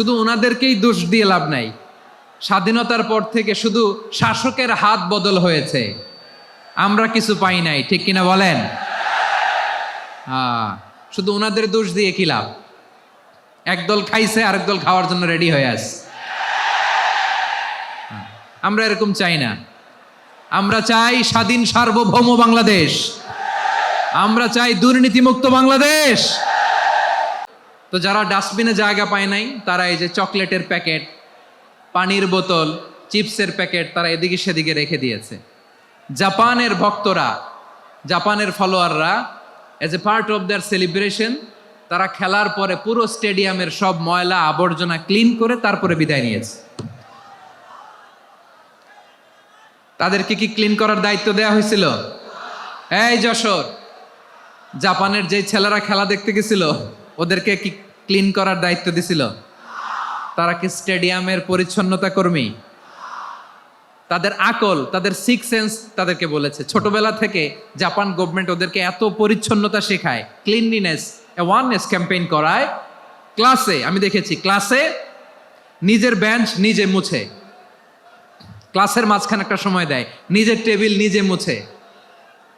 শুধু ওনাদেরকেই দোষ দিয়ে লাভ নাই। স্বাধীনতার পর থেকে শুধু শাসকের হাত বদল হয়েছে। আমরা কিছু পাই নাই, ঠিক কিনা বলেন? হ্যাঁ শুধু ওনাদের দোষ দিয়ে কি লাভ? একদল খাইছে, আরেক দল খাওয়ার জন্য রেডি হয়ে আস আমরা এরকম চাই না। আমরা চাই স্বাধীন সার্বভৌম বাংলাদেশ। আমরা চাই দুর্নীতিমুক্ত বাংলাদেশ। তো যারা ডাস্টবিনে জায়গা পায় নাই, তারা এই যে চকলেটের প্যাকেট, পানির বোতল, চিপসের প্যাকেট, তারা এদিকে সেদিকে রেখে দিয়েছে। জাপানের ভক্তরা, জাপানের ফলোয়াররা as a part of their celebration তারা খেলার পরে পুরো স্টেডিয়ামের সব ময়লা, আবর্জনা ক্লিন করে তারপরে বিদায় নিয়েছে। তাদেরকে কি ক্লিন করার দায়িত্ব দেওয়া হয়েছিল? এই যশোর, জাপানের যে ছেলেরা খেলা দেখতে গেছিল ওদেরকে কি ক্লিন করার দায়িত্ব দিছিল? তারা কি স্টেডিয়ামের পরিচ্ছন্নতা কর্মী? তাদের আকল, তাদের সিক্স সেন্স তাদেরকে বলেছে। ছোটবেলা থেকে জাপান গভর্নমেন্ট ওদেরকে এত পরিচ্ছন্নতা শেখায় ক্লিনলিনেস অ্যাওয়ারনেস ক্যাম্পেইন করায়। ক্লাসে আমি দেখেছি ক্লাসে নিজের বেঞ্চ নিজে মুছে। ক্লাসের মাঝখানে একটা সময় দেয়, নিজের টেবিল নিজে মুছে।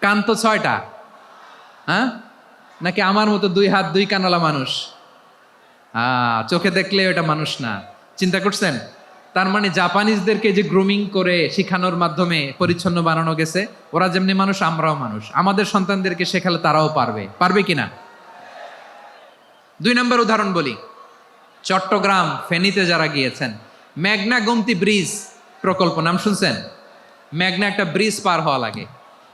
কান তো ছয়টা। হ্যাঁ? নাকি আমার মতো দুই হাত, দুই কানওয়ালা মানুষ? আহ চোখে দেখলে ওটা মানুষ না। চিন্তা করছেন? তার মানে জাপানিজদেরকে যে গ্রুমিং করে শিখানোর মাধ্যমে পরিচ্ছন্ন বানানো গেছে, ওরা যেমনি মানুষ, আমরাও মানুষ। আমাদের সন্তানদেরকে শেখালে তারাও পারবে। পারবে কিনা? দুই নম্বর উদাহরণ বলি। চট্টগ্রাম ফেনীতে যারা গিয়েছেন মেঘনা গোমতি ব্রিজ প্রকল্প, নাম শুনছেন? মেঘনা একটা ব্রিজ পার হওয়া লাগে।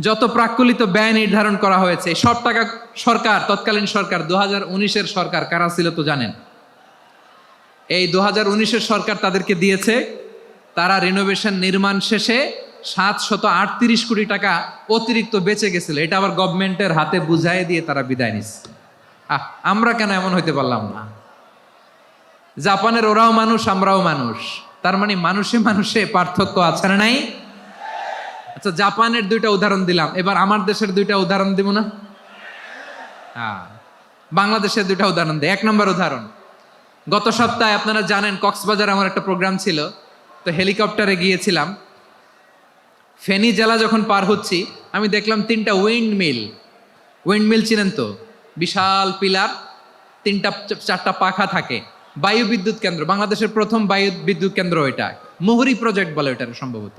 যত প্রাক্কলিত ব্যয় নির্ধারণ করা হয়েছে, সব টাকা সরকার, তৎকালীন সরকার দু হাজার সরকার কারা ছিল তো জানেন? এই দু হাজার সরকার তাদেরকে দিয়েছে, তারা রিনোভেশন নির্মাণ শেষে সাত শত আটত্রিশ কোটি টাকা অতিরিক্ত বেঁচে গেছিল। এটা আবার গভর্নমেন্টের হাতে বুঝাই দিয়ে তারা বিদায় নিচ্ছে আহ, আমরা কেন এমন হইতে পারলাম না? জাপানের ওরাও মানুষ, আমরাও মানুষ। তার মানে মানুষে মানুষে পার্থক্য আছে না নাই? আচ্ছা জাপানের দুইটা উদাহরণ দিলাম। এবার আমার দেশের দুইটা উদাহরণ দিব না? হ্যাঁ বাংলাদেশের দুইটা উদাহরণ দিই। এক নম্বর উদাহরণ। গত সপ্তাহে আপনারা জানেন, কক্সবাজার আমার একটা প্রোগ্রাম ছিল। তো হেলিকপ্টারে গিয়েছিলাম। ফেনী জেলা যখন পার হচ্ছি, আমি দেখলাম তিনটা উইন্ড মিল উইন্ড মিল চিনেন তো? বিশাল পিলার, তিনটা, চারটা পাখা থাকে। বায়ু বিদ্যুৎ কেন্দ্র, বাংলাদেশের প্রথম বায়ু বিদ্যুৎ কেন্দ্র এটা মুহুরি প্রজেক্ট বলে এটা সম্ভবত।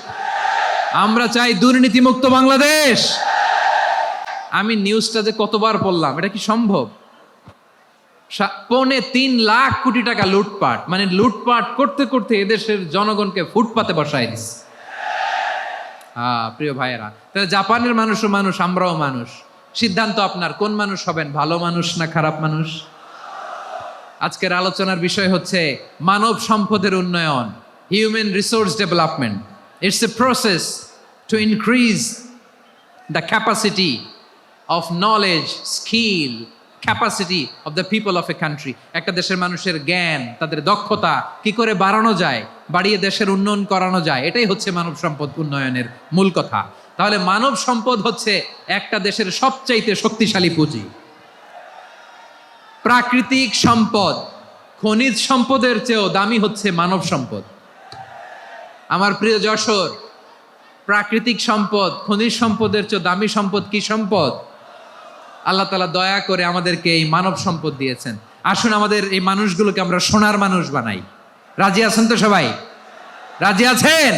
আমরা চাই দুর্নীতিমুক্ত বাংলাদেশ। আমি নিউজটা যে কতবার পড়লাম, এটা কি সম্ভব? পৌনে তিন লাখ কোটি টাকা লুটপাট মানে লুটপাট করতে করতে এদেশের জনগণকে ফুটপাতে বসায় দিস প্রিয় ভাইয়েরা, তাহলে জাপানের মানুষও মানুষ, আমরাও মানুষ। সিদ্ধান্ত আপনার, কোন মানুষ হবেন, ভালো মানুষ না খারাপ মানুষ? আজকের আলোচনার বিষয় হচ্ছে মানব সম্পদের উন্নয়ন human resource development it's a process to increase the capacity of knowledge skill capacity of the people of a country একটা দেশের মানুষের জ্ঞান, তাদের দক্ষতা কি করে বাড়ানো যায়, বাড়িয়ে দেশের উন্নয়ন করানো যায়, এটাই হচ্ছে মানব সম্পদ উন্নয়নের মূল কথা। তাহলে মানব সম্পদ হচ্ছে একটা দেশের সবচাইতে শক্তিশালী পুঁজি। প্রাকৃতিক সম্পদ, খনিজ সম্পদের চেয়েও দামি হচ্ছে মানব সম্পদ। আমার প্রিয় যশোর, প্রাকৃতিক সম্পদ, খনিজ সম্পদের চেয়ে দামি সম্পদ কি সম্পদ? আল্লাহ তালা দয়া করে আমাদেরকে এই মানব সম্পদ দিয়েছেন। আসুন আমাদের এই মানুষগুলোকে আমরা সোনার মানুষ বানাই। রাজি আছেন তো সবাই? রাজি আছেন?